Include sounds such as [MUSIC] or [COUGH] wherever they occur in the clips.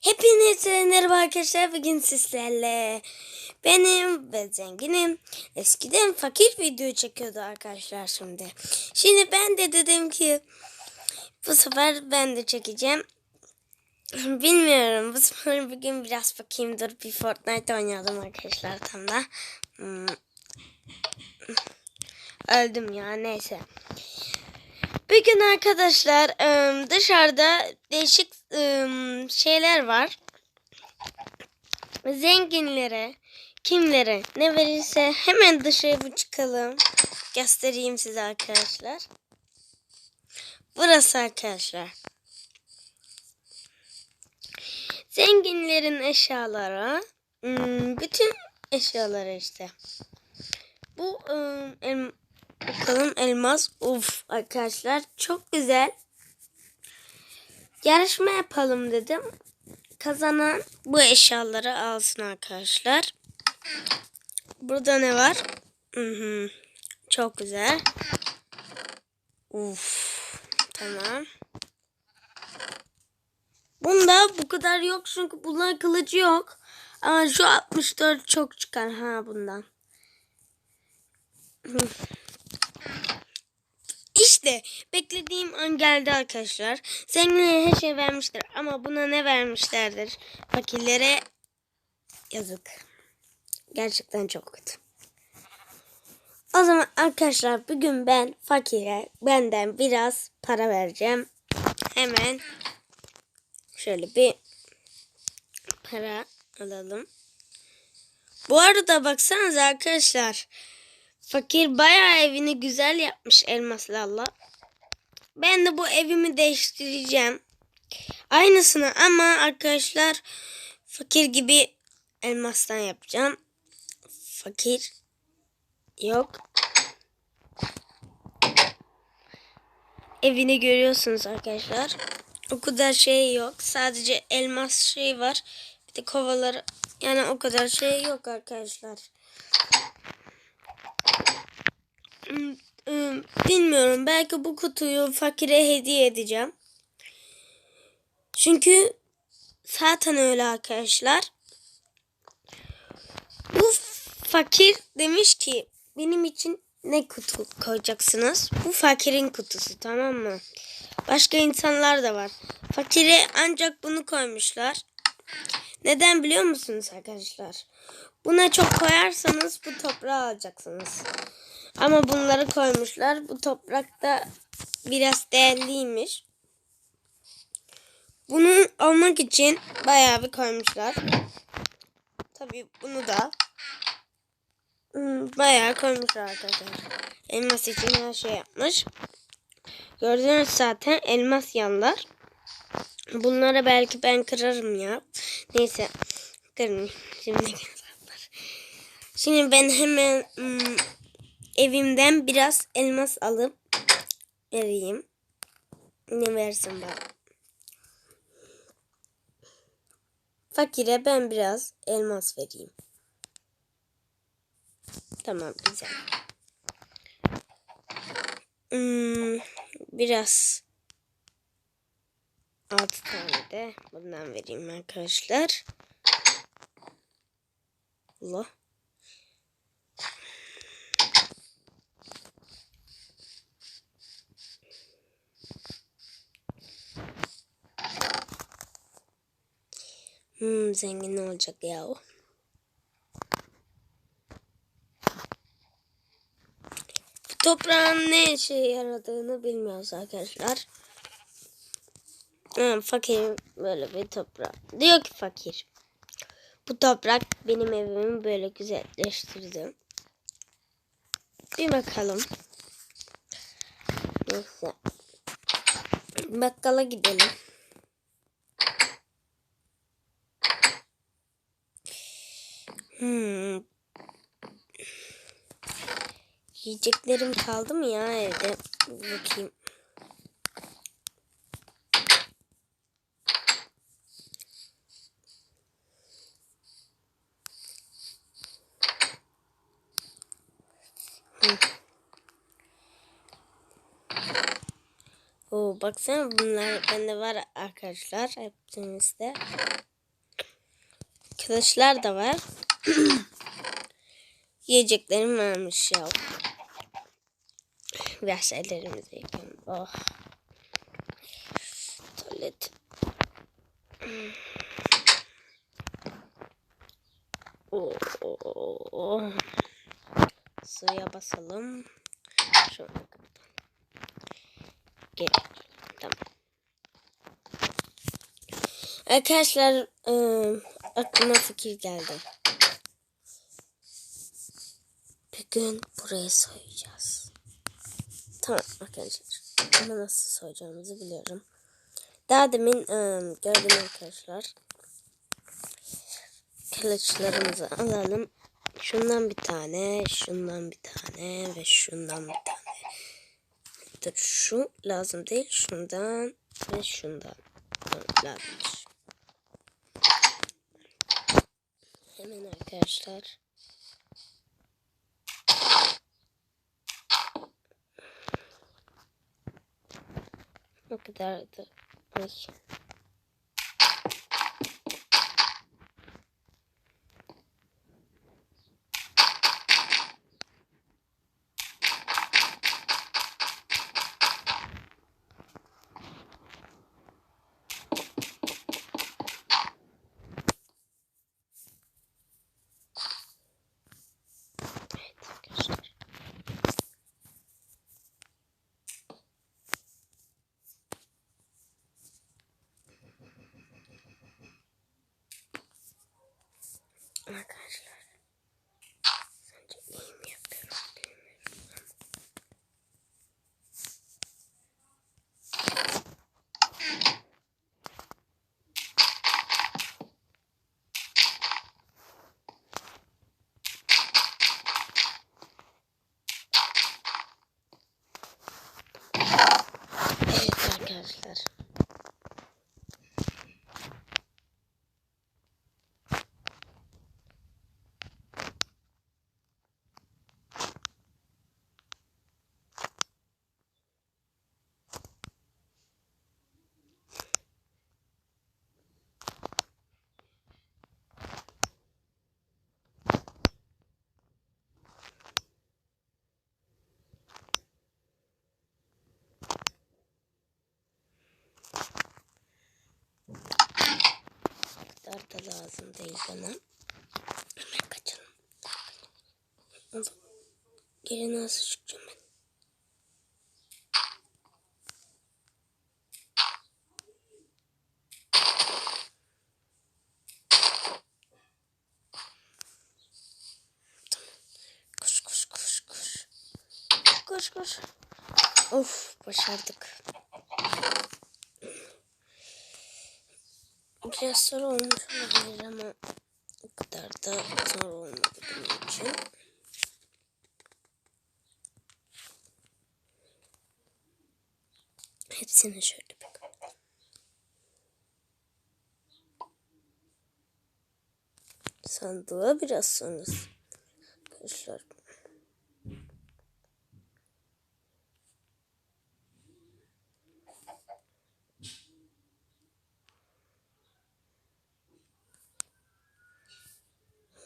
Hepinize merhaba arkadaşlar. Bugün sizlerle benim ve zenginim eskiden fakir video çekiyordu arkadaşlar şimdi. Şimdi ben de dedim ki bu sefer ben de çekeceğim. [CLEARS THROAT] Bilmiyorum bu sefer bugün biraz bakayım dur bir Fortnite oynuyordum arkadaşlar tam da. Hmm. [CLEARS THROAT] Öldüm ya neyse. Bugün arkadaşlar ım, dışarıda değişik ım, şeyler var. Zenginlere, kimlere ne verirse hemen dışarı çıkalım. Göstereyim size arkadaşlar. Burası arkadaşlar. Zenginlerin eşyaları, ım, bütün eşyaları işte. Bu em, Bakalım elmas. Uf arkadaşlar çok güzel. Yarışma yapalım dedim. Kazanan bu eşyaları alsın arkadaşlar. Burada ne var? Hı hı. Çok güzel. Uf. Tamam. Bunda bu kadar yok çünkü bunlar kılıcı yok. Ama şu 64 çok çıkar ha bundan. İşte beklediğim an geldi arkadaşlar. Zenginlere her şey vermişler ama buna ne vermişlerdir? Fakirlere yazık. Gerçekten çok kötü. O zaman arkadaşlar bugün ben fakire benden biraz para vereceğim. Hemen şöyle bir para alalım. Bu arada baksanıza arkadaşlar. Fakir bayağı evini güzel yapmış elmaslarla. Ben de bu evimi değiştireceğim. Aynısını ama arkadaşlar fakir gibi elmastan yapacağım. Fakir yok. Evini görüyorsunuz arkadaşlar. O kadar şey yok. Sadece elmas şey var. Bir de kovaları yani o kadar şey yok arkadaşlar. Bilmiyorum. Belki bu kutuyu fakire hediye edeceğim. Çünkü zaten öyle arkadaşlar. Bu fakir demiş ki benim için ne kutu koyacaksınız? Bu fakirin kutusu tamam mı? Başka insanlar da var. Fakire ancak bunu koymuşlar. Neden biliyor musunuz arkadaşlar? Buna çok koyarsanız bu toprağı alacaksınız. Ama bunları koymuşlar. Bu toprakta biraz değerliymiş. Bunu almak için bayağı bir koymuşlar. Tabii bunu da hmm, bayağı koymuşlar arkadaşlar. Elmas için her şey yapmış. Gördüğünüz zaten elmas yanlar. Bunları belki ben kırarım ya. Neyse. Kırmayayım. Şimdi Şimdi ben hemen hmm, evimden biraz elmas alıp vereyim. Ne versin bana? Fakire ben biraz elmas vereyim. Tamam güzel. Hmm, biraz altı tane de bundan vereyim arkadaşlar. Allah. Hmm, zengin olacak ya o. Toprağın ne işe yaradığını bilmiyoruz arkadaşlar. Hmm, fakir böyle bir toprak. Diyor ki fakir. Bu toprak benim evimi böyle güzelleştirdi. Bir bakalım. Neyse. Bakkala gidelim. Hmm. Yiyeceklerim kaldı mı ya evde? Bakayım. Oo, baksana bunlar bende var arkadaşlar hepimizde. arkadaşlar da var. [CLEARS THROAT] Yiyeceklerim varmış ya. Biraz ellerimizi. Oh. Tuvalet. Oh, oh, oh. Suya basalım. Kapatalım. Gel. Tamam. Arkadaşlar ıı, aklıma fikir geldi. Bir gün buraya soyacağız. Tamam arkadaşlar. Ama nasıl soyacağımızı biliyorum. Daha demin ıı, gördüm arkadaşlar. Kılıçlarımızı alalım. Şundan bir tane, şundan bir tane ve şundan bir tane. Dur şu lazım değil. Şundan ve şundan lazımmış. Hemen arkadaşlar. O kadardı. Ay. Evet arkadaşlar. Arkadaşlar. Sence iyi mi yapıyorum bilmiyorum. Evet arkadaşlar. kadar da lazım değil bana. Hemen kaçalım. Geri nasıl çıkacağım ben? Koş koş. Of başardık. Biraz zor olmuş olabilir ama o kadar da zor olmadı benim için. Hepsini şöyle bak. Sandığa biraz sonra arkadaşlar.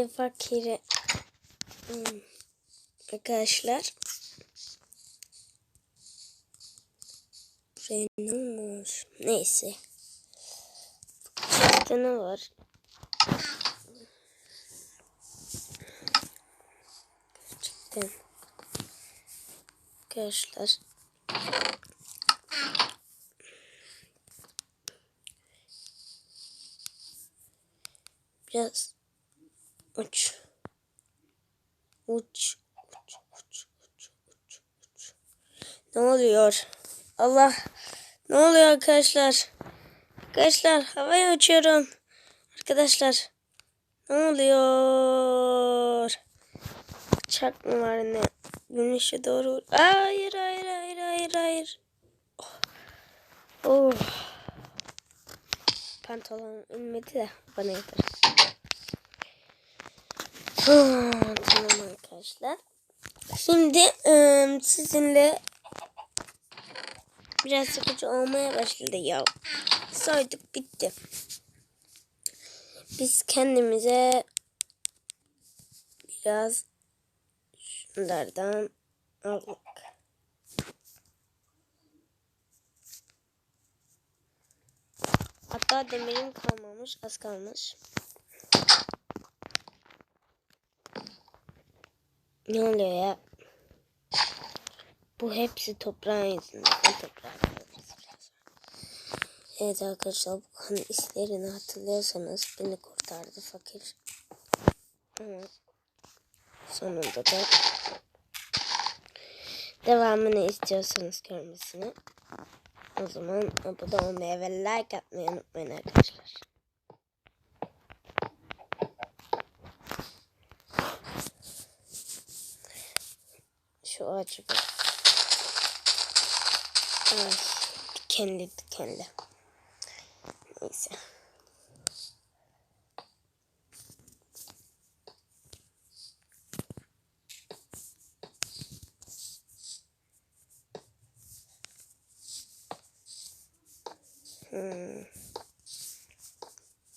Şimdi fakiri Hmm. arkadaşlar buraya ne olmuş? Neyse. İşte ne var? Gerçekten arkadaşlar biraz uç uç uç uç uç uç uç ne oluyor Allah ne oluyor arkadaşlar arkadaşlar havaya uçuyorum arkadaşlar Ne oluyor? Uçak mı var ne? Güneşe doğru. Hayır hayır hayır hayır hayır. Oh. oh. Pantolon inmedi de bana yeter. Tamam arkadaşlar. Şimdi ıı, sizinle biraz sıkıcı olmaya başladı ya. Saydık bitti. Biz kendimize biraz şunlardan aldık. Hatta demirim kalmamış, az kalmış. Ne oluyor ya? Bu hepsi toprağın yüzünden. Biraz. Evet arkadaşlar bu kan islerini hatırlıyorsanız beni kurtardı fakir. Ama sonunda da devamını istiyorsanız görmesini o zaman abone olmayı ve like atmayı unutmayın arkadaşlar. Şu ağacı bak. Ay, dikenli. Neyse. Hmm.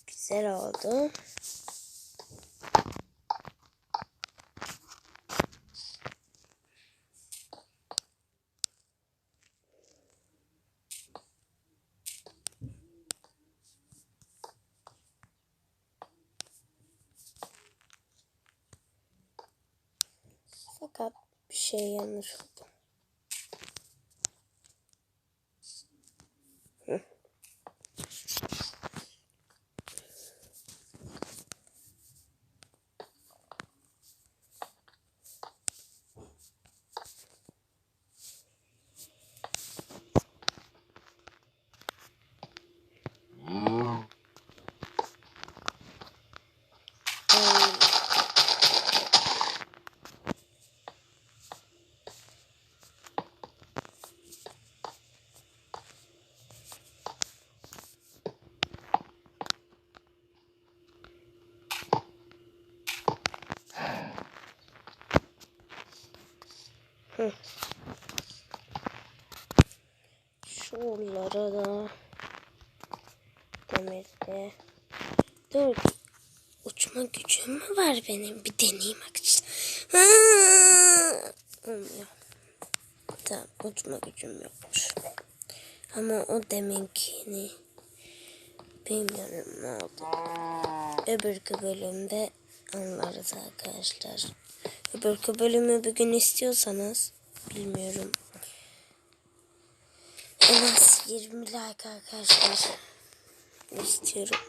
Güzel oldu. Fakat bir şey yanlış oldu. Hı. Ay, Hı. Şuralara da demirde. Dur. Uçma gücüm mü var benim? Bir deneyeyim arkadaşlar. Olmuyor. Tamam uçma gücüm yokmuş. Ama o deminkini bilmiyorum ne oldu. Öbürkü bölümde anlarız arkadaşlar. Öbürkü bölümü bugün istiyorsanız bilmiyorum. En az 20 like arkadaşlar. istiyorum.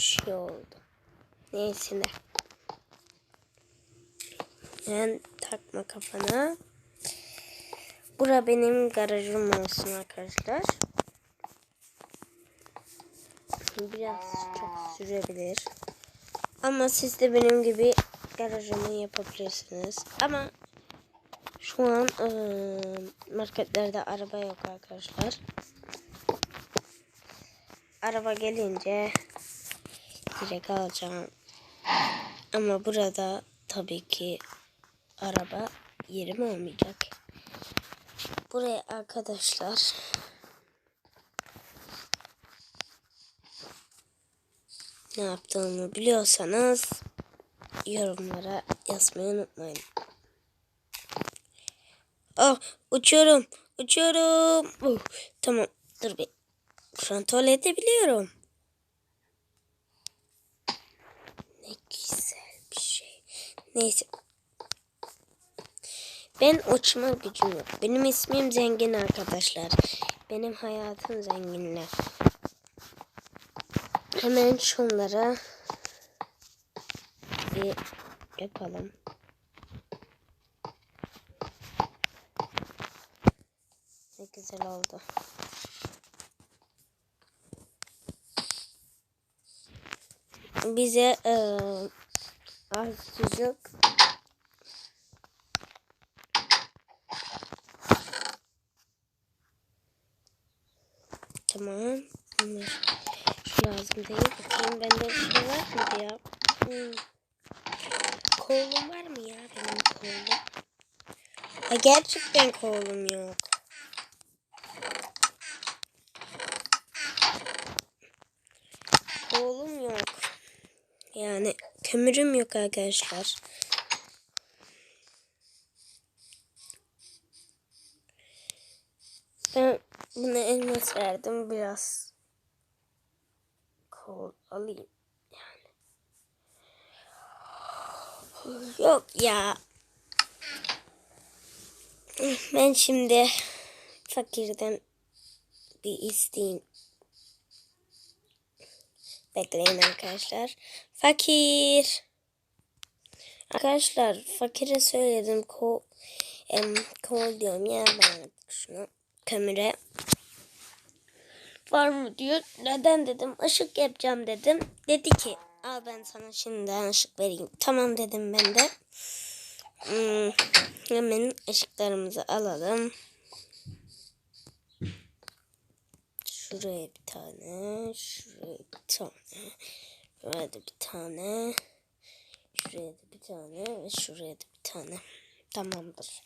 Şey oldu. Neyse ne. Ben takma kafana. Bura benim garajım olsun arkadaşlar. Biraz çok sürebilir. Ama siz de benim gibi garajımı yapabilirsiniz. Ama şu an ıı, marketlerde araba yok arkadaşlar. Araba gelince direkt alacağım. Ama burada tabii ki araba yerim olmayacak. Buraya arkadaşlar ne yaptığımı biliyorsanız yorumlara yazmayı unutmayın. Oh uçuyorum uçuyorum. Uh, tamam dur bir. Kontrol edebiliyorum. Ne güzel bir şey. Neyse. Ben uçma gücüm yok. Benim ismim zengin arkadaşlar. Benim hayatım zenginler. Hemen şunlara bir yapalım. Ne güzel oldu. bize e, harçlık Tamam. Bunlar lazım değil. Bakayım bende şey var mıydı ya? Hmm. Kolum var mı ya benim kolum? Ha, gerçekten kolum yok. Kolum yok. Yani kömürüm yok arkadaşlar. Ben buna elmas verdim biraz. Kol alayım. Yok ya. Ben şimdi fakirden bir isteyeyim. Bekleyin arkadaşlar. Fakir. Arkadaşlar fakire söyledim ko em, kol diyorum ya ben şunu kömüre var mı diyor. Neden dedim ışık yapacağım dedim. Dedi ki al ben sana şimdiden ışık vereyim. Tamam dedim ben de. Hmm, hemen ışıklarımızı alalım. Şuraya bir tane, şuraya bir tane, şuraya da bir tane, şuraya da bir tane ve şuraya da bir tane. Tamamdır.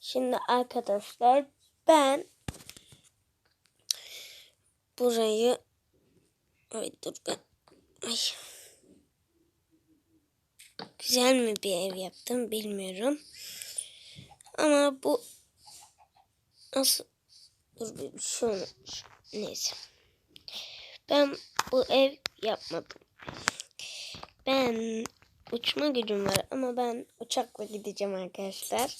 Şimdi arkadaşlar ben burayı ay dur ben ay güzel mi bir ev yaptım bilmiyorum. Ama bu nasıl dur bir olmuş. Neyse. Ben bu ev yapmadım. Ben uçma gücüm var ama ben uçakla gideceğim arkadaşlar.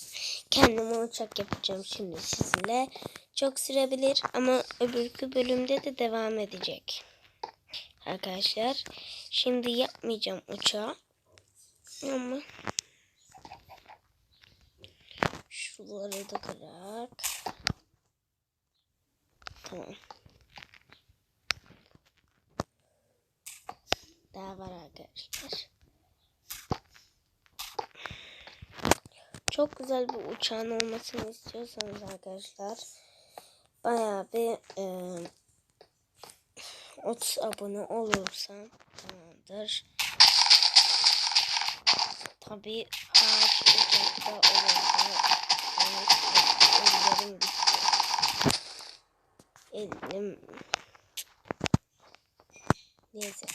Kendime uçak yapacağım şimdi sizinle. Çok sürebilir ama öbürkü bölümde de devam edecek. Arkadaşlar şimdi yapmayacağım uçağı. Ama şuraları da kırak. Tamam. Daha var arkadaşlar. Çok güzel bir uçağın olmasını istiyorsanız arkadaşlar bayağı bir e, 30 abone olursam tamamdır. Tabi ağaç ellerim gitti. Elim neyse.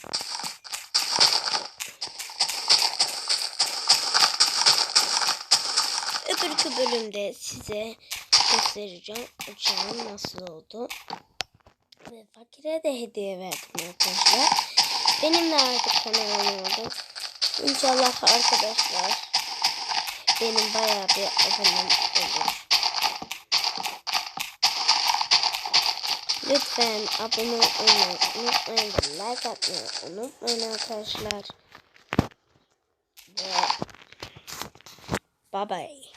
Öbürkü bölümde size göstereceğim uçağın nasıl oldu. Ve fakire de hediye verdim arkadaşlar. Benim de artık kanalım oldu. İnşallah arkadaşlar benim bayağı bir abonem olur. Lütfen abone olmayı unutmayın. Like atmayı unutmayın arkadaşlar. Ve bye bye.